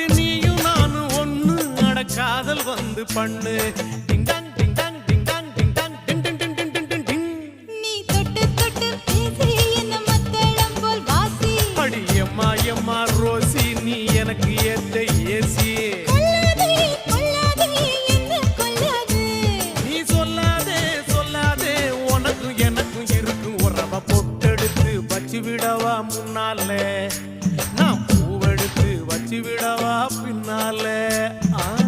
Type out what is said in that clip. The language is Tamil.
அப்படி நீயும் நானும் ஒன்று அட காதல் வந்து பண்ணு. எம்மா ரோசி நீ எனக்கு ஏசி. நீ சொல்லாதே சொல்லாதே உனக்கும் எனக்கும் இருக்கும். உறவை பொட்டெடுத்து வச்சு விடவா முன்னாலே. நான் finale. Ah.